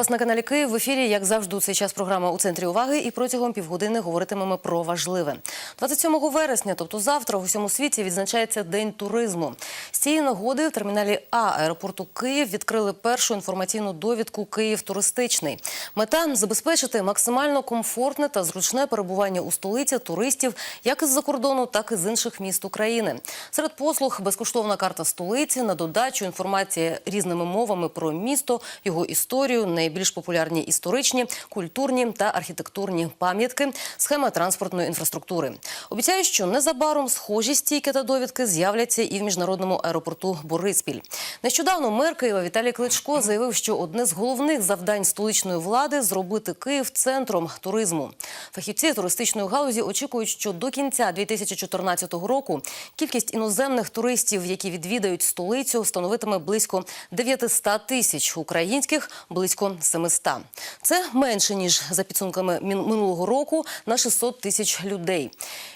Вас на каналі Київ. В ефірі, як завжди, цей час програма у центрі уваги. І протягом півгодини говоритимемо про важливе. 27 вересня, тобто завтра, в усьому світі відзначається День туризму. З цієї нагоди в терміналі А аеропорту Київ відкрили першу інформаційну довідку Київ туристичний. Мета забезпечити максимально комфортне та зручне перебування у столиці туристів як із-за кордону, так і з інших міст України. Серед послуг безкоштовна карта столиці, на додачу інформація різними мовами про місто, його історію, найбільш популярні історичні, культурні та архітектурні пам'ятки, схема транспортної інфраструктури. Обіцяю, що незабаром схожі стійки та довідки з'являться і в міжнародному аеропорту Бориспіль. Нещодавно мер Києва Віталій Кличко заявив, що одне з головних завдань столичної влади зробити Київ центром туризму. Фахівці туристичної галузі очікують, що до кінця 2014 року кількість іноземних туристів, які відвідають столицю, становитиме близько 900 тисяч українських близько 700. Це менше ніж за підсумками минулого року на 600 тисяч людей.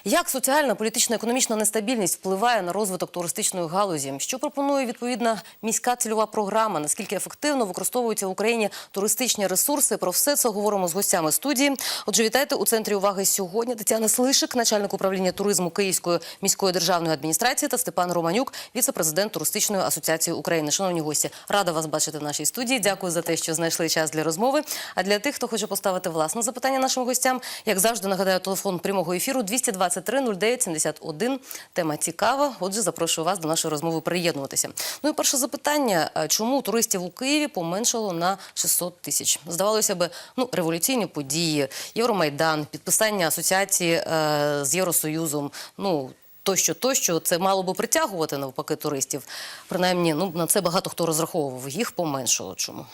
Як соціальна, політична, економічна нестабільність впливає на розвиток туристичної галузі? Що пропонує відповідна міська цільова програма? Наскільки ефективно використовуються в Україні туристичні ресурси? Про все це говоримо з гостями студії. Отже, вітайте у центрі уваги сьогодні. Тетяна Слишик, начальник управління туризму Київської міської державної адміністрації, та Степан Романюк, віце-президент туристичної асоціації України. Шановні гості, рада вас бачити в нашій студії. Дякую за те, що знайшли час для розмови. А для тих, хто хоче поставити власне запитання нашим гостям, як завжди, нагадаю, телефон прямого ефіру 223 09 71. Тема цікава. Отже, запрошую вас до нашої розмови приєднуватися. Ну і перше запитання: Е, чому туристів у Києві поменшало на 600 тисяч? Здавалося би, ну революційні події, Євромайдан, підписання асоціації е, з Євросоюзом. Ну тощо, тощо, це мало би притягувати навпаки туристів. Принаймні, ну на це багато хто розраховував. Їх поменшало. Чому?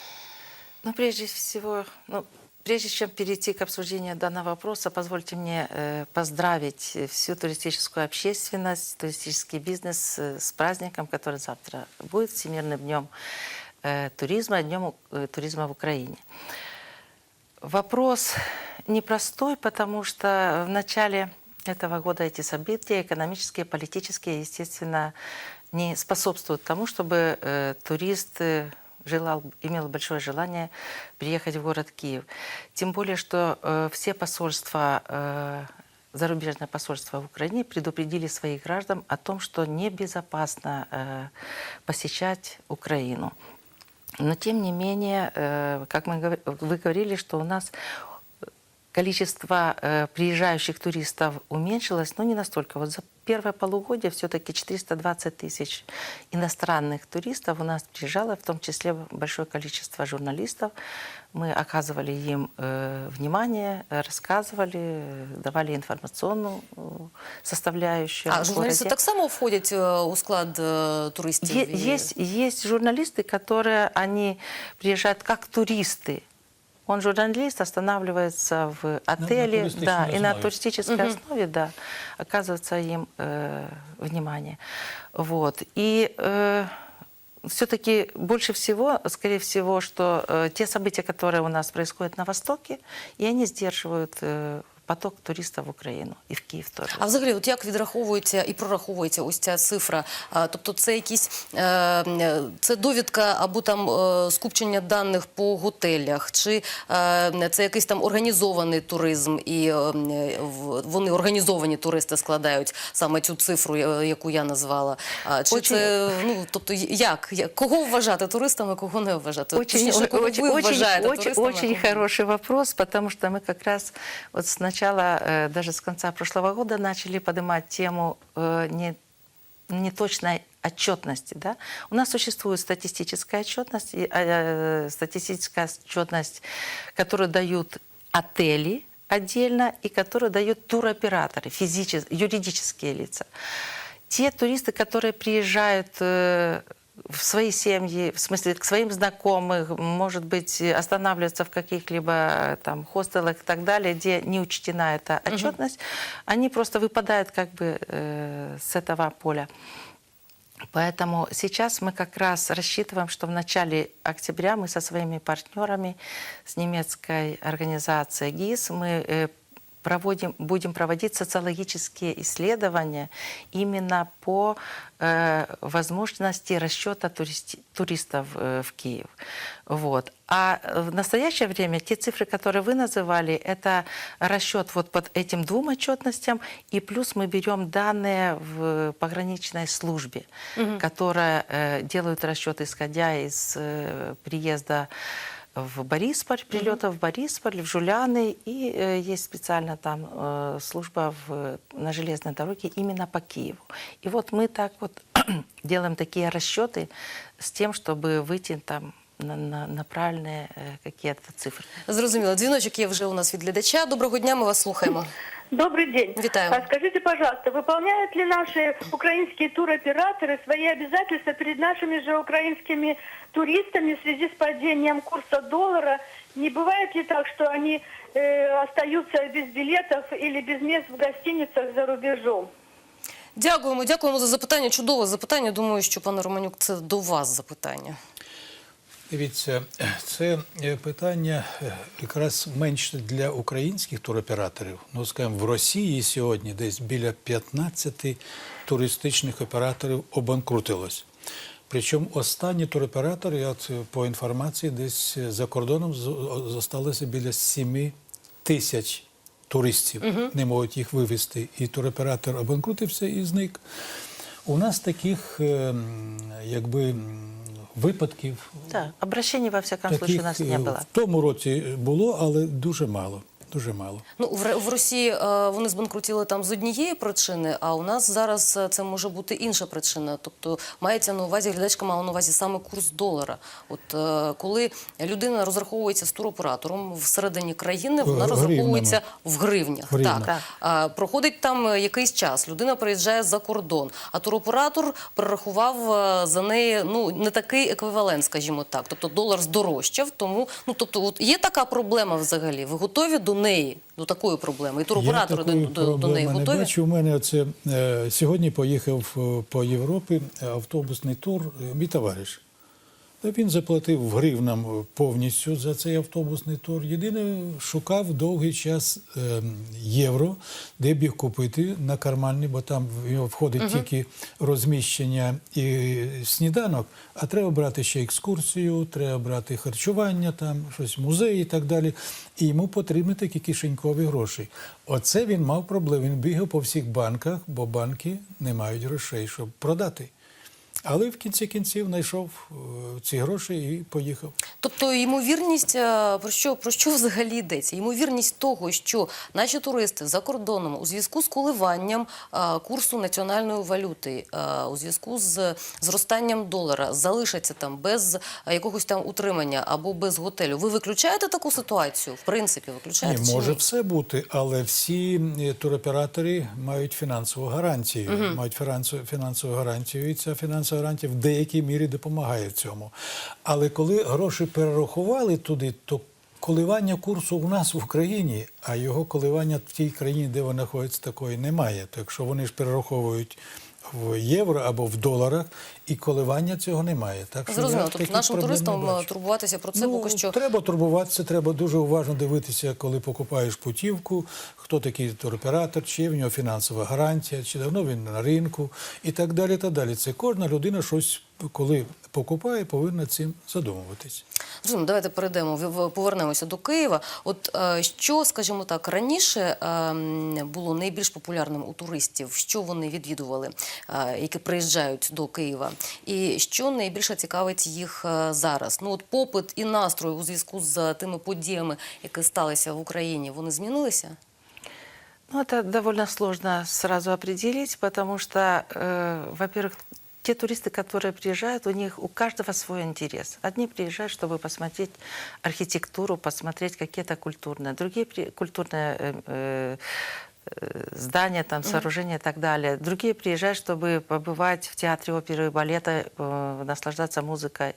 Ну, прежде всего, ну, прежде чем перейти к обсуждению данного вопроса, позвольте мне э, поздравить всю туристическую общественность, туристический бизнес э, с праздником, который завтра будет, Всемирным днем э, туризма, днем э, туризма в Украине. Вопрос непростой, потому что в начале этого года эти события, экономические, политические, естественно, не способствуют тому, чтобы э, турист э, желал, имел большое желание приехать в город Киев. Тем более, что э, все посольства, э, зарубежные посольства в Украине предупредили своих граждан о том, что небезопасно э, посещать Украину. Но тем не менее, э, как мы, говор- вы говорили, что у нас количество э, приезжающих туристов уменьшилось, но не настолько. Вот за первое полугодие все-таки 420 тысяч иностранных туристов у нас приезжало, в том числе большое количество журналистов. Мы оказывали им э, внимание, э, рассказывали, э, давали информационную э, составляющую. А о журналісти городе. так само входять е, у склад е, туристів. Е- І- Есть, есть журналисты, которые они приезжают как туристы. Он журналист останавливается в отеле, туристичной да, и на основе. туристической основе, да, оказывается им э, внимание. Вот. И все-таки больше всего, скорее всего, что э, те события, которые у нас происходят на Востоке, и они сдерживают э, поток туристов в Украину и в Киев тоже. А взагалі, от як відраховується і прораховується ось ця цифра? Тобто, це якісь е, е, це довідка або там е, скупчення даних по готелях, чи це якийсь там організований туризм, і вони організовані туристи складають саме цю цифру, яку я назвала. Чи Очень- це ну тобто як? Кого вважати туристами, кого не вважати? Очень, Точніше, кого очень, ви вважаєте очень, туристами? очень хороший вопрос, потому что мы как раз вот начала, э, даже с конца прошлого года начали поднимать тему э, не, неточной отчетности. Да? У нас существует статистическая отчетность, и, э, статистическая отчетность, которую дают отели отдельно и которую дают туроператоры, физичес- юридические лица. Те туристы, которые приезжают э, в свои семьи, в смысле к своим знакомым, может быть, останавливаются в каких-либо э, там хостелах и так далее, где не учтена эта отчетность, они просто выпадают как бы э, с этого поля. Поэтому сейчас мы как раз рассчитываем, что в начале октября мы со своими партнерами, с немецкой организацией ГИС, мы э, проводим, будем проводить социологические исследования именно по э, возможности расчета туристи- туристов э, в Киев. Вот. А в настоящее время те цифры, которые вы называли, это расчет вот под этим двум отчетностям, и плюс мы берем данные в пограничной службе, которая э, делают расчет, исходя из э, приезда в Борисполь, прилета в Борисполь, в Жуляны, и э, есть специально там э, служба в, на железной дороге именно по Киеву. И вот мы так вот делаем такие расчеты с тем, чтобы выйти там на, на- на правильные э, какие-то цифры. Зрозуміло. Дзвіночок є вже у нас від глядача. Доброго дня, ми вас слухаємо. Добрый день. Витаю. А скажите, пожалуйста, выполняют ли наши украинские туроператоры свои обязательства перед нашими же украинскими туристами в связи с падением курса доллара? Не бывает ли так, что они э, остаются без билетов или без мест в гостиницах за рубежом? Дякуємо, дякуємо за запитання. Чудове запитання. Думаю, що пане Романюк, це до вас запитання. Дивіться, це е, питання е, якраз менше для українських туроператорів. Ну, скажімо, в Росії сьогодні десь біля 15 туристичних операторів обанкрутилось. Причому останні туроператори, я е, по інформації, десь е, за кордоном з- зосталося біля 7 тисяч туристів. Не можуть їх вивезти. І туроператор обанкрутився і зник. У нас таких е, якби випадків Да, обращений, во всяком случае, у нас не было. В тому році було, але дуже мало. Дуже мало. Ну в, в Росії е, вони збанкрутіли там з однієї причини, а у нас зараз е, це може бути інша причина. Тобто мається на увазі глядачка мала на увазі саме курс долара. От е, коли людина розраховується з туроператором всередині країни, вона розраховується в гривнях. В. Так. А, проходить там якийсь час, людина приїжджає за кордон, а туроператор перерахував е, за неї ну не такий еквівалент, скажімо так. Тобто долар здорожчав. Тому ну тобто, от є така проблема взагалі. Ви готові до неї, до такої проблеми? І туроператори до, до, до неї проблеми не готові? бачу. У мене оце, е, сьогодні поїхав е, по Європі е, автобусний тур, мій товариш. Та Він заплатив гривнам повністю за цей автобусний тур. Єдине, шукав довгий час е, євро, де б їх купити на кармальний, бо там в нього входить тільки розміщення і сніданок, а треба брати ще екскурсію, треба брати харчування, там щось музей і так далі. І йому потрібні такі кишенькові гроші. Оце він мав проблему. Він бігав по всіх банках, бо банки не мають грошей, щоб продати. Але в кінці кінців знайшов е, ці гроші і поїхав. Тобто ймовірність е, про що про що взагалі йдеться? Ймовірність того, що наші туристи за кордоном у зв'язку з коливанням е, курсу національної валюти, у зв'язку з зростанням долара залишаться там без якогось там утримання або без готелю. Ви виключаєте таку ситуацію? В принципі, виключаєте Ні, може ні? все бути, але всі туроператори мають фінансову гарантію. Мають фінансову, фінансову гарантію, і ця фінансова гарантія в деякій мірі допомагає в цьому. Але коли гроші перерахували туди, то коливання курсу у нас в Україні, а його коливання в тій країні, де вони знаходяться, такої немає. То якщо вони ж перераховують. В євро або в доларах, і коливання цього немає. Так Зрозуміло. Тобто нашим туристам е, турбуватися про це Ну, поки що Треба турбуватися, треба дуже уважно дивитися, коли покупаєш путівку, хто такий туроператор, чи в нього фінансова гарантія, чи давно він на ринку і так далі. Та далі. Це кожна людина щось, коли покупає, повинна цим задумуватись. Зрозуміло, давайте перейдемо, в- в- повернемося до Києва. От е, що, скажімо так, раніше е, м, було найбільш популярним у туристів, що вони відвідували, е, які приїжджають до Києва, і що найбільше цікавить їх е, зараз? Ну от попит і настрой у зв'язку з тими подіями, які сталися в Україні, вони змінилися? Ну, это довольно сложно сразу определить, потому что, э, во-первых, те туристы, которые приезжают, у них у каждого свой интерес. Одни приезжают, чтобы посмотреть архитектуру, посмотреть какие-то культурные, другие при- культурные э, э, э, здания, там, сооружения и так далее. Другие приезжают, чтобы побывать в театре оперы и балета, э, наслаждаться музыкой.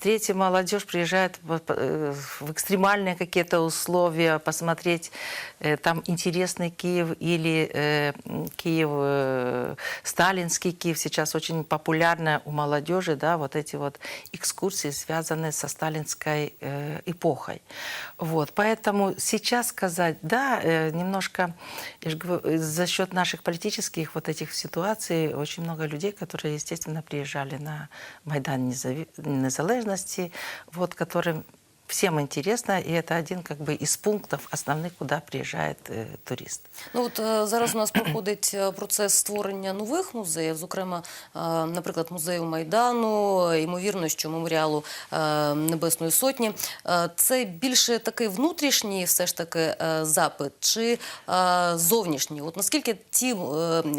Третья молодежь приезжает в э, в экстремальные какие-то условия, посмотреть э, там интересный Киев или э, Киев, э, сталинский Киев. Сейчас очень популярно у молодежи, да, вот эти вот экскурсии, связанные со сталинской э, эпохой. Вот, поэтому сейчас сказать, да, э, немножко, я же говорю, э, за счет наших политических вот этих ситуаций очень много людей, которые, естественно, приезжали на Майдан Незави- Незалежности, вот, которым всем интересно, и это один как бы из пунктов основных, куда приезжает э, турист. Ну от е, зараз у нас проходить е, процес створення нових музеїв, зокрема, е, наприклад, музею Майдану, ймовірно, що меморіалу е, Небесної Сотні. Е, Це більше такий внутрішній, все ж таки, е, запит, чи е, зовнішній? От наскільки ті е,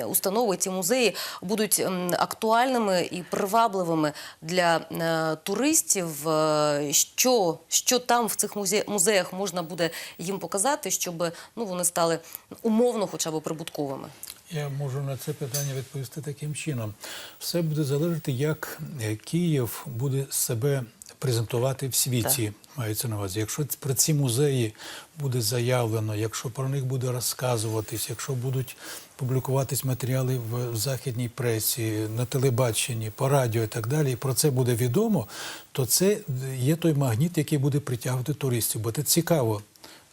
установи, ті музеї будуть м, актуальними і привабливими для е, туристів? Е, Що, що там в цих музеях можна буде їм показати, щоб ну, вони стали умовно хоча б прибутковими? Я можу на це питання відповісти таким чином. Все буде залежати, як е, Київ буде себе презентувати в світі. Мається на увазі. Якщо про ці музеї буде заявлено, якщо про них буде розказуватись, якщо будуть публікуватись матеріали в західній пресі, на телебаченні, по радіо і так далі, і про це буде відомо, то це є той магніт, який буде притягувати туристів. Бо це цікаво.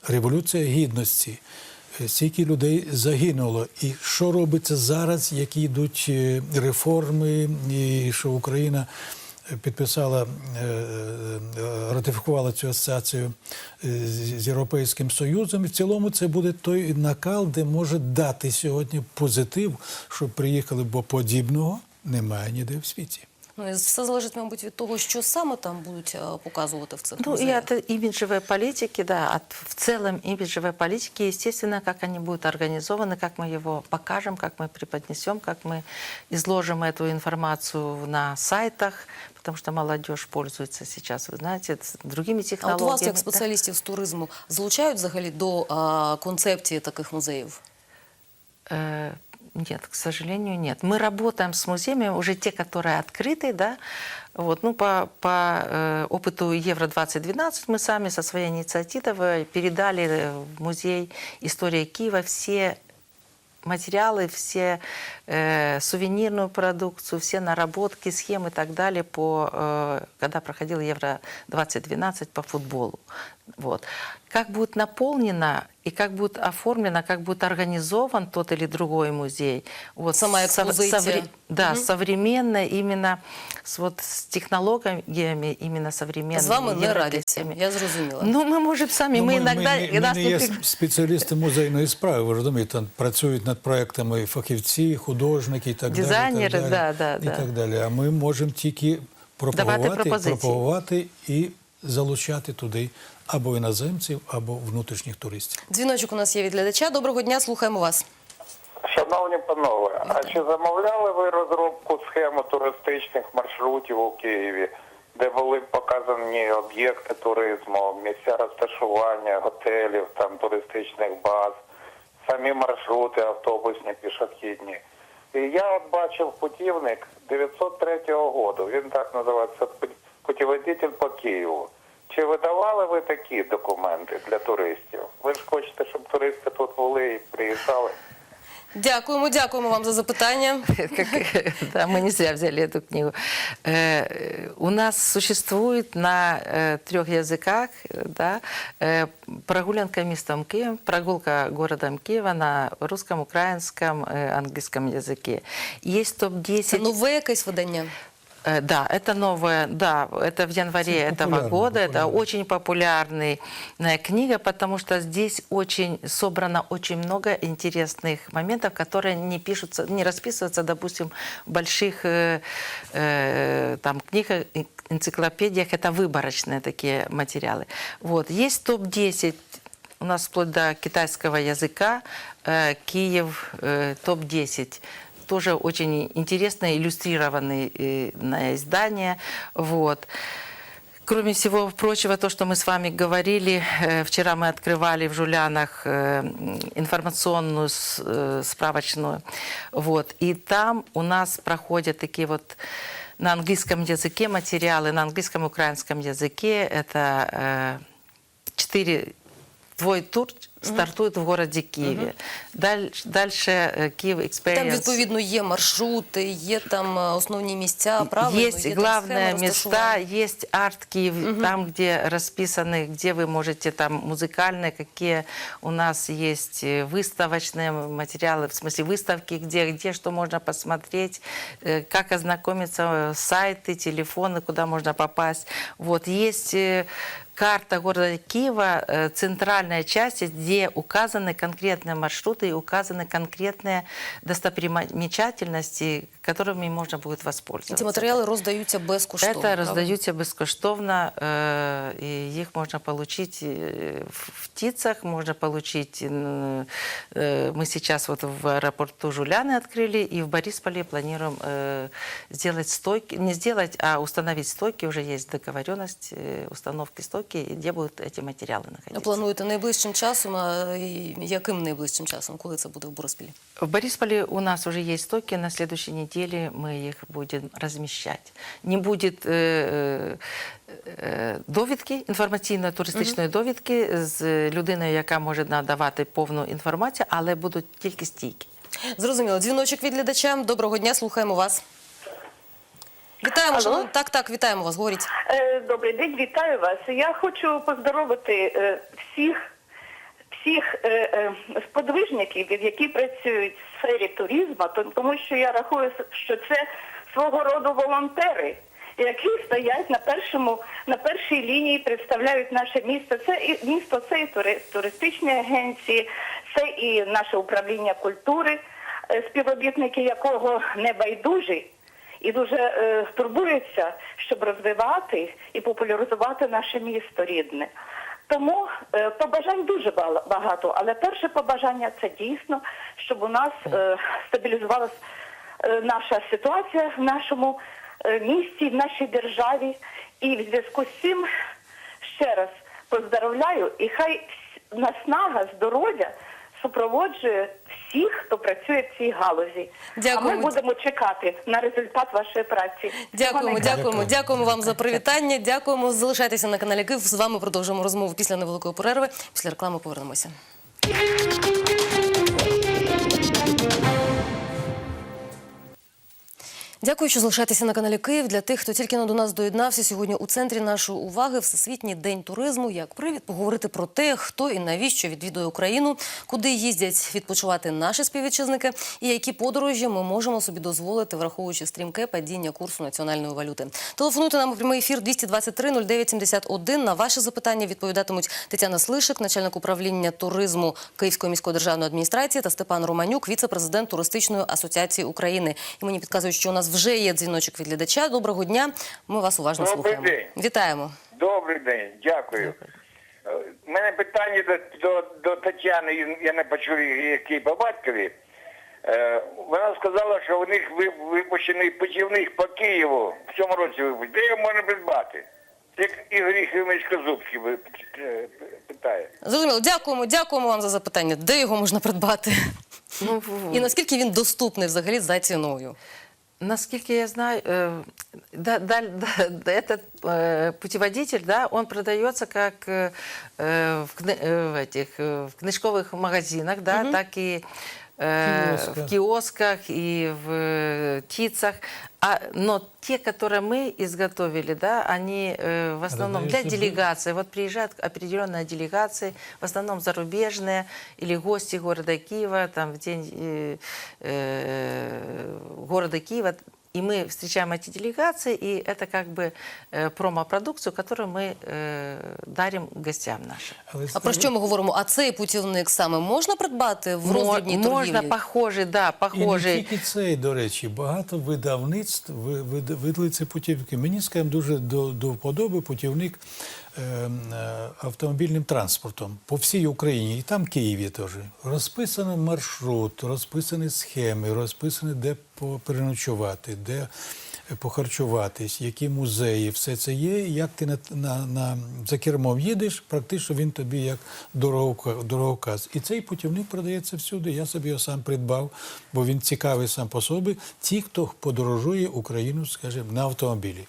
Революція гідності. Е, Скільки людей загинуло, і що робиться зараз, які йдуть е, реформи, і що Україна підписала, е, е, ратифікувала цю асоціацію е, з Європейським Союзом. І в цілому це буде той накал, де може дати сьогодні позитив, щоб приїхали, бо подібного немає ніде в світі. Ну, і все залежить, мабуть, від того, що саме там будуть е, показувати в цих Ну и музеях. от имиджевой политики, да, от в целом имиджевой политики, естественно, как они будут организованы, как мы его покажем, как мы преподнесем, как мы изложим эту информацию на сайтах, потому что молодежь пользуется сейчас, вы знаете, с другими А от технологиями. вас, як да. спеціалістів з туризму, залучають взагалі до а, концепції таких музеїв? нет, к сожалению, нет. Мы работаем с музеями, уже те, которые открыты, да, вот, ну, по, по э, опыту Евро-2012 мы сами со своей инициативой передали э, в музей истории Киева все материалы, все э, сувенирную продукцию, все наработки, схемы и так далее, по, э, когда проходил Евро-2012 по футболу. Вот. Как будет наполнено и как будет оформлено, как будет организован тот или другой музей. Вот, Сама сов- экспозиция. совре- Да, современно, именно с, вот, с технологиями, именно современными. З вами не радяться, европейскими. я зрозуміла. Ну, мы можем сами, мы, иногда... ми, ми, нас не не є при- спеціалісти музейної справи, ви розумієте, там працюють над проектами фахівці, художники і так Дизайнери, далі. і так далі, да, да, і да. так далі. А ми можемо тільки пропагувати, пропозиції. пропагувати і залучати туди або іноземців, або внутрішніх туристів. Дзвіночок у нас є від глядача. Доброго дня, слухаємо вас. Шановні панове, а чи замовляли ви розробку схеми туристичних маршрутів у Києві, де були показані об'єкти туризму, місця розташування готелів, там туристичних баз, самі маршрути автобусні, пішохідні? І я от бачив путівник 903 року, він так називається «Путіводитель по Києву». Чи видавали ви такі документи для туристів? Ви ж хочете, щоб туристи тут були і приїжджали? Дякуємо, дякуємо вам за запитання. Как, да, мы не зря взяли эту книгу. Э, У нас существует на э, трех языках да, э, прогулянка местом Киев, прогулка городом Киева на русском, украинском, э, английском языке. Есть Це топ-10 нове якесь видання. Э, Да, это новое, да, это в январе Это этого года. Это популярно. очень популярная книга, потому что здесь очень собрано очень много интересных моментов, которые не пишутся, не расписываются, допустим, в больших э, э, там книгах, энциклопедиях. Это выборочные такие материалы. Вот есть топ-10 у нас вплоть до китайского языка э, Киев э, топ-10 тоже очень интересное иллюстрированное э, издание. Вот. Кроме всего прочего, то, что мы с вами говорили, э, вчера мы открывали в Жулянах э, информационную справочную, вот, и там у нас проходят такие вот на английском языке материалы, на английском украинском языке, это четыре Твой тур стартует в городе Киеве. Даль- Дальше э, Киев Experience. Там відповідно є маршрути, є там е, основні місця, правильно, Есть є там главные схема места, розташування. есть арт Киев, там, где расписаны, где вы можете там музыкальные, какие у нас есть э, выставочные материалы, в смысле выставки, где, где что можно посмотреть, э, как ознакомиться, э, сайты, телефоны, куда можно попасть. Вот есть э, карта города Киева, э, центральная часть, где указаны конкретные маршруты и указаны конкретные достопримечательности, которыми можно будет І воспользоваться. ці матеріали роздаються безкоштовно. Это правильно? раздаются бескоштовно, э, и их можно получить э, в в ТИЦах, можно получить, м, э, мы сейчас вот в аэропорту Жуляны открыли, и в Борисполе планируем э, сделать стойки, не сделать, а установить стойки, уже есть договоренность э, установки стойки, где будут эти материалы Ви находиться. плануєте найближчим часом, а і яким найближчим часом, коли це буде в Бориспілі? В Борисполе у нас уже есть стойки, на следующей неделе мы их будем размещать. Не будет э, э, довідки, інформаційно-туристичної довідки з людиною, яка може надавати повну інформацію, але будуть тільки стійки. Зрозуміло. Дзвіночок від глядача. Доброго дня, слухаємо вас. Вітаємо, Алло. шановні. Так, так, вітаємо вас. Говоріть. Е, Добрий день, вітаю вас. Я хочу поздоровити е, всіх, всіх е, е, сподвижників, які працюють в сфері туризму, то- тому що я рахую, що це свого роду волонтери, які стоять на першому на першій лінії, представляють наше місто. Це і місто, це і тури- туристичні агенції, це і наше управління культури, е, співробітники якого не байдужі і дуже е, турбуються, щоб розвивати і популяризувати наше місто рідне. Тому е, побажань дуже багато, але перше побажання це дійсно, щоб у нас е, стабілізувалася е, наша ситуація в нашому е, місті, в нашій державі. І в зв'язку з цим ще раз поздоровляю, і хай наснага, здоров'я супроводжує всіх, хто працює в цій галузі. А ми будемо чекати на результат вашої праці. Дякуємо, дякуємо, дякуємо вам за привітання. Дякуємо. Залишайтеся на каналі Київ. З вами продовжуємо розмову після невеликої перерви. Після реклами повернемося. Дякую, що залишаєтеся на каналі Київ. Для тих, хто тільки до нас доєднався сьогодні у центрі нашої уваги Всесвітній день туризму. Як привід поговорити про те, хто і навіщо відвідує Україну, куди їздять відпочивати наші співвітчизники, і які подорожі ми можемо собі дозволити, враховуючи стрімке падіння курсу національної валюти. Телефонуйте нам у прямий ефір 223 09 71. На ваші запитання відповідатимуть Тетяна Слишик, начальник управління туризму Київської міської державної адміністрації, та Степан Романюк, віце-президент туристичної асоціації України. І мені підказують, що у нас вже є дзвіночок від глядача. Доброго дня. Ми вас уважно Добрий слухаємо. день. Вітаємо. Добрий день, дякую. У мене питання до, до, до Тетяни, я не почув який по батькові. Е, Вона сказала, що у них випущений путівник по Києву в цьому році випустили. Де його можна придбати? Як Ігор Ігорович Козубський ви- е, питає. Зрозуміло, дякуємо, дякуємо вам за запитання. Де його можна придбати? Ну, І наскільки він доступний взагалі за ціною? Насколько я знаю, э, да, да, да, да, этот э, путеводитель, да, он продается как э, э, в, кни- э, в этих э, в книжковых магазинах, да, так и э, Киосках. в киосках и в э, ТИЦах. А, но те, которые мы изготовили, да, они э, в основном для Продаются в- делегации. Вот приезжают определенные делегации, в основном зарубежные или гости города Киева, там в день э, э, города Киева. И мы встречаем эти делегации, и это как бы э, промо-продукцию, которую мы э, дарим гостям нашим. Але А про що ми говоримо? А цей путівник саме можна придбати в роздрібній Мо- Можно торгівлі? похожий, да, І не похожий. тільки цей, до речі, багато видавництв ви- вида- видали ці путівки. Мені, скажімо, дуже до, до вподоби путівник ем, е, автомобільним транспортом по всій Україні, і там Києві теж. Розписаний маршрут, розписані схеми, розписані, де переночувати, де похарчуватись, які музеї, все це є. Як ти на, на, на, за кермом їдеш, практично він тобі як дорогока- дороговказ. І цей путівник продається всюди. Я собі його сам придбав, бо він цікавий сам по собі. Ті, хто подорожує Україну, скажімо, на автомобілі.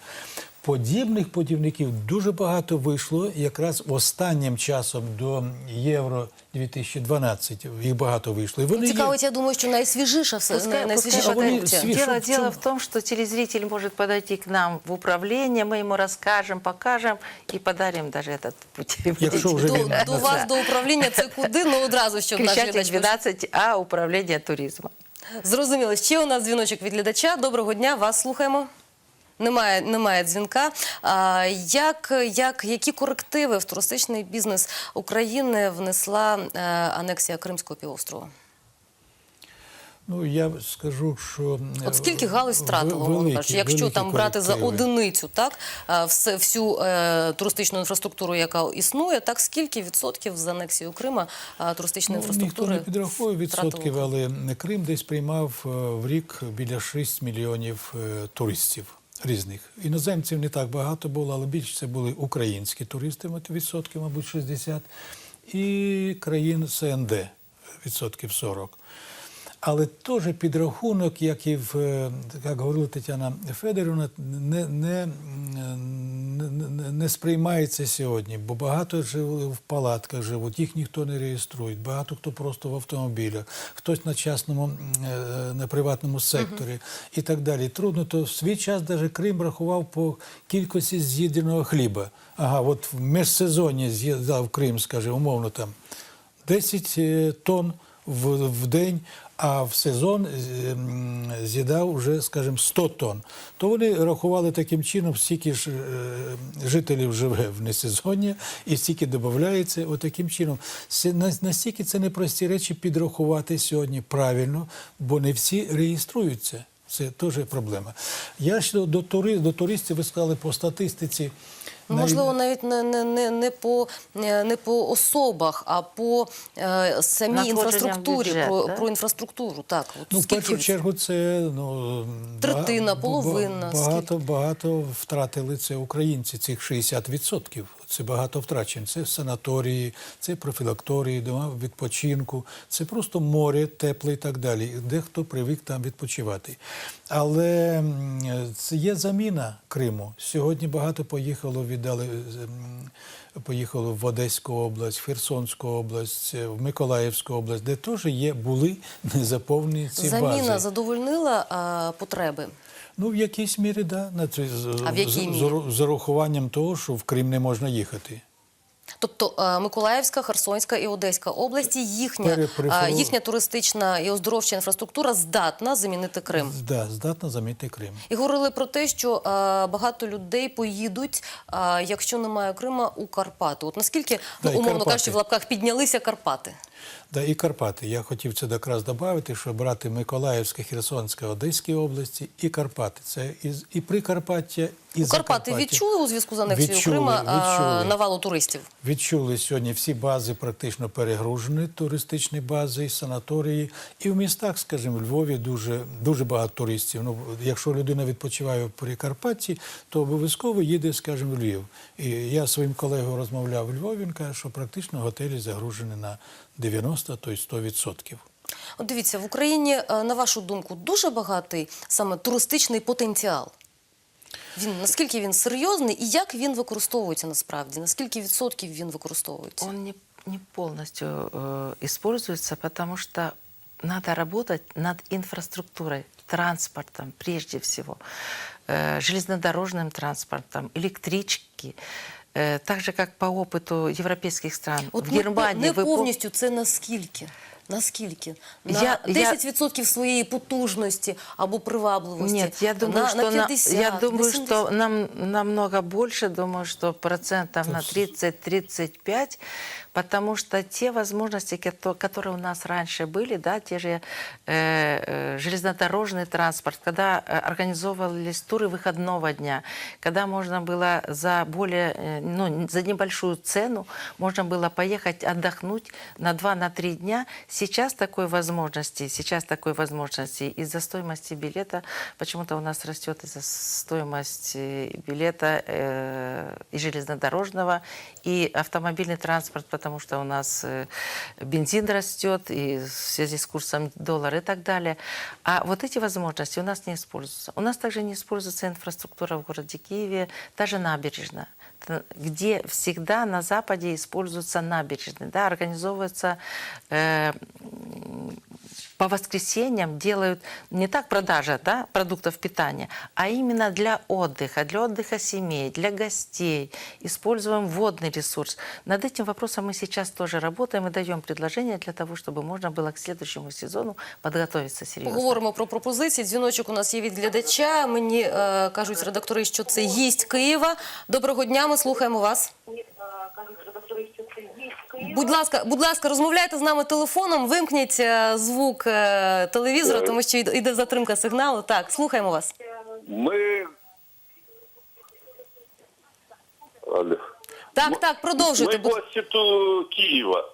Подібних путівників дуже багато вийшло якраз останнім часом до Євро 2012. Їх багато вийшло. І вони є- Цікавить, я думаю, що найсвіжіша все Пускай- найсвіжіша пускай- а вони Дело, в дело в том, что телезритель может подойти к нам в управление, мы ему расскажем, покажем и подарим даже этот путевник. Якщо вже До, він- до вас до управління це куди? Ну одразу щоб наш Крещатик глядач 12А, управление туризма. Зрозуміло. Ще у нас дзвіночок від глядача. Доброго дня, вас слухаємо. Немає, немає дзвінка. А, як, як, які корективи в туристичний бізнес України внесла е, анексія Кримського півострова? Ну, я скажу, що е, От скільки галузь в- втратила, великі- кажучи, якщо великі там брати за одиницю, так все всю е, туристичну інфраструктуру, яка існує, так скільки відсотків з анексією Крима е, туристичної Ну, ніхто інфраструктури не підраховує втратило? відсотків, але Крим десь приймав е, в рік біля 6 мільйонів туристів різних. Іноземців не так багато було, але більше це були українські туристи, відсотки, мабуть, 60, і країн СНД відсотків 40. Але теж підрахунок, як і в як говорила Тетяна Федорівна, не, не, не, не, сприймається сьогодні, бо багато жили в палатках живуть, їх ніхто не реєструє, багато хто просто в автомобілях, хтось на частному, е, на приватному секторі і так далі. Трудно, то в свій час навіть Крим рахував по кількості з'їденого хліба. Ага, от в межсезонні з'їдав Крим, скажімо, умовно там 10 е, тонн в, в день, а в сезон е, з'їдав вже, скажімо, 100 тонн. То вони рахували таким чином, скільки ж е, жителів живе в несезоння і стільки додається. Отаким чином. Настільки це непрості речі підрахувати сьогодні правильно, бо не всі реєструються. Це теж проблема. Я ще до, тури, до туристів ви сказали по статистиці. Ну, Можливо, навіть не, не, не, не, по, е, не по особах, а по е, самій інфраструктурі, бюджет, про, да? про інфраструктуру. Так, от Ну, в першу чергу, це ну, Третина, половина, Багато, багато втратили це українці, цих 60%. Це багато втрачень. Це санаторії, це профілакторії, дома відпочинку, це просто море, тепле і так далі. Дехто привик там відпочивати. Але це є заміна Криму. Сьогодні багато поїхало, віддали. Поїхало в Одеську область, в Херсонську область, в Миколаївську область, де теж є, були незаповнені ці заміна бази. задовольнила е, потреби. Ну, в якійсь мірі, да. На це, з, А в якій з- мірі? з, з урахуванням того, що в Крим не можна їхати. Тобто е, Миколаївська, Херсонська і Одеська області, їхня, е, їхня туристична і оздоровча інфраструктура здатна замінити Крим. Да, здатна замінити Крим. І говорили про те, що е, багато людей поїдуть, якщо немає Крима, у Карпати. От наскільки, Да, ну, умовно кажучи, в лапках піднялися Карпати. Да, і Карпати. Я хотів це якраз додати, що брати Миколаївська, Херсонська, Одеські області і Карпати. Це і, і Прикарпаття, і У Карпати відчули у зв'язку з анексією Відчули, Крима відчули. навалу туристів? Відчули сьогодні всі бази практично перегружені, туристичні бази, санаторії. І в містах, скажімо, в Львові дуже, дуже багато туристів. Ну, якщо людина відпочиває в Прикарпатті, то обов'язково їде, скажімо, в Львів. І я своїм колегою розмовляв у Львові, він каже, що практично готелі загружені на 90, то й 100%. От дивіться, в Україні, е, на вашу думку, дуже багатий саме туристичний потенціал. Він наскільки він серйозний і як він використовується насправді? Наскільки відсотків він використовується? Он не, не полностью э, используется, потому что надо работать над инфраструктурой, транспортом прежде всего, э, железнодорожным транспортом, электрички. Э, так же, как по опыту европейских стран. От в не, Германии не вы пом- повністю це наскільки? Наскільки? На Я- я- 10% своєї потужності або привабливості? Нет, я думаю, на, что на на- я думаю, на что нам намного больше, думаю, что процентов на 30-35, потому что те возможности, кото- которые у нас раньше были, да, те же э, э, железнодорожный транспорт, когда э, организовывались туры выходного дня, когда можно было за более, э, ну, за небольшую цену можно было поехать отдохнуть на 2-3 дня. Сейчас такой возможности, сейчас такой возможности из-за стоимости билета, почему-то у нас растет из-за стоимости билета э, и железнодорожного, и автомобильный транспорт, потому что у нас э, бензин растет, и в связи с курсом доллара и так далее. А вот эти возможности у нас не используются. У нас также не используется инфраструктура в городе Киеве, даже набережная т- где всегда на Западе используются набережные, да, организовываются э, м, по воскресеньям делают не так продажа да, продуктов питания, а именно для отдыха, для отдыха семей, для гостей. Используем водный ресурс. Над этим вопросом мы сейчас тоже работаем и даем предложения для того, чтобы можно было к следующему сезону подготовиться серьезно. Поговоримо про пропозиції. Дзвіночок у нас є від глядача. Мені е, кажуть редактори, що це гість Києва. Доброго дня, ми слухаємо вас. Будь ласка, будь ласка, розмовляйте з нами телефоном, вимкніть е, звук е, телевізора, тому що йде- йде затримка сигналу. Так, слухаємо вас. Мы... Алло. Так, так, продовжуйте. Мы будь- гости ту- Киева.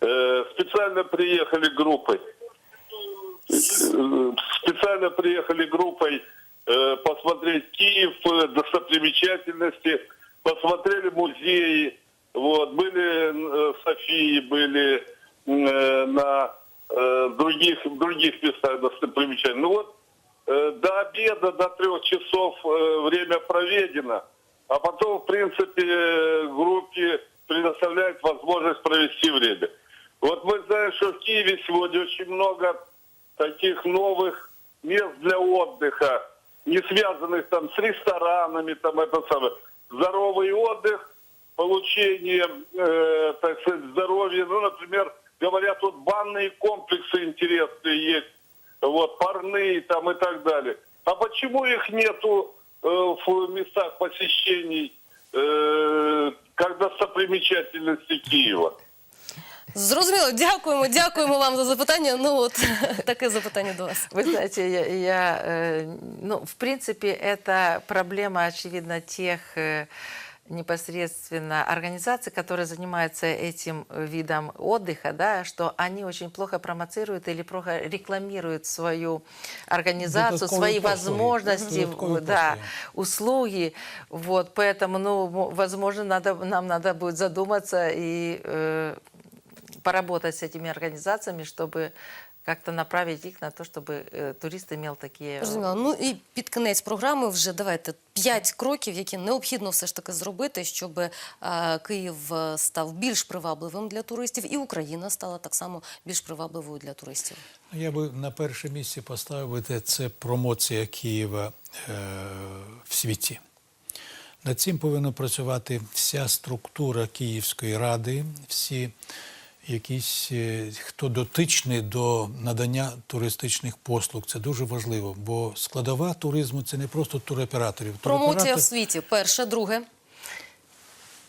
Э, Специально приехали группой. Э, Специально приехали группой э, посмотреть Киев, э, достопримечательности, посмотрели музеи. Вот, были э, в Софии, были э, на э, других, других местах достопримечательностей. Ну вот, до обеда, до трех часов время проведено, а потом, в принципе, группе предоставляет возможность провести время. Вот мы знаем, что в Киеве сегодня очень много таких новых мест для отдыха, не связанных там с ресторанами, там это самое. Здоровый отдых, получение, э, так сказать, здоровья. Ну, например, говорят, вот банные комплексы интересные есть, вот, парные там и так далее. А почему их нету э, в местах посещений, э, как достопримечательности Киева? Зрозуміло, дякуємо, дякуємо вам за запитання. Ну от таке запитання до вас. Вы знаете, я, я, э, ну, в принципе, это проблема, очевидно, тех э, непосредственно организаций, которые занимаются этим видом отдыха, да, что они очень плохо промоцируют или плохо рекламируют свою организацию, Додатковые свои послуги. возможности, Додатковые да, послуги. услуги. Вот, поэтому, ну, м- возможно, надо, нам надо будет задуматься и э, поработать с этими организациями, чтобы как-то направить их на то, чтобы э, турист имел такие... Зрозуміло. Ну і під кінець програми вже давайте п'ять кроків, які необхідно все ж таки зробити, щоб е, Київ став більш привабливим для туристів, і Україна стала так само більш привабливою для туристів. Я би на перше місце поставив це промоція Києва е, в світі. Над цим повинна працювати вся структура Київської ради, всі якісь, е, хто дотичний до надання туристичних послуг. Це дуже важливо, бо складова туризму це не просто туроператорів. Промоція Туроператор- в світі. Перше, друге.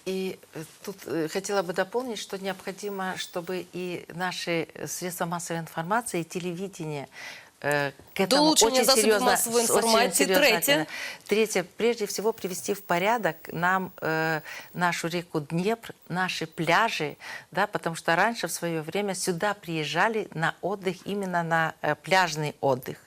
И э, тут э, хотела бы дополнить, что необходимо, чтобы и наши средства массовой информации, и телевидение э, к этому Долучение очень засобов серьезно, массовой с- очень информации. серьезно Третье. относятся. Третье, прежде всего привести в порядок нам э, нашу реку Днепр, наши пляжи, да, потому что раньше в свое время сюда приезжали на отдых, именно на э, пляжный отдых.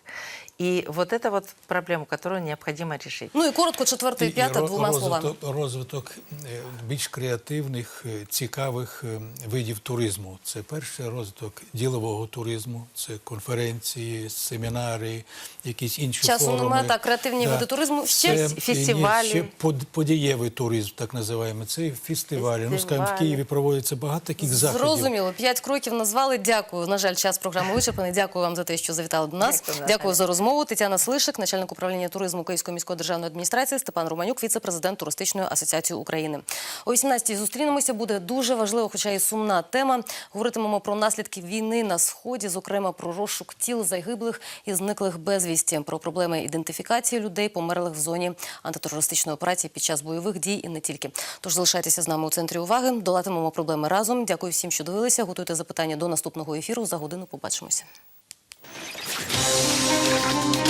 И вот это вот проблему, которую необходимо решить. Ну і коротко, четверте і п'яте, двома словами. розвиток, розвиток е, більш креативних, е, цікавих е, видів туризму. Це перше розвиток ділового туризму, це конференції, семінари, якісь інші Часу форуми. немає, так, креативні види туризму. Ще Це фестивалі. Є ще под- подієвий туризм, так називаємо. Це фестивалі. Ну, скажімо, в Києві проводиться багато таких заходів. Зрозуміло, п'ять кроків назвали. Дякую. На жаль, час програми вичерпаний. Дякую вам за те, що завітали до нас. Дякую, Дякую, за розмову. Тетяна Слишик, начальник управління туризму Київської міської державної адміністрації, Степан Романюк, віце-президент туристичної асоціації України. О 18-й зустрінемося. Буде дуже важливо, хоча і сумна тема. Говоритимемо про наслідки війни на сході, зокрема про розшук тіл загиблих і зниклих безвісті, про проблеми ідентифікації людей, померлих в зоні антитерористичної операції під час бойових дій і не тільки. Тож залишайтеся з нами у центрі уваги. Долатимемо проблеми разом. Дякую всім, що дивилися. Готуйте запитання до наступного ефіру. За годину побачимося. Thank you.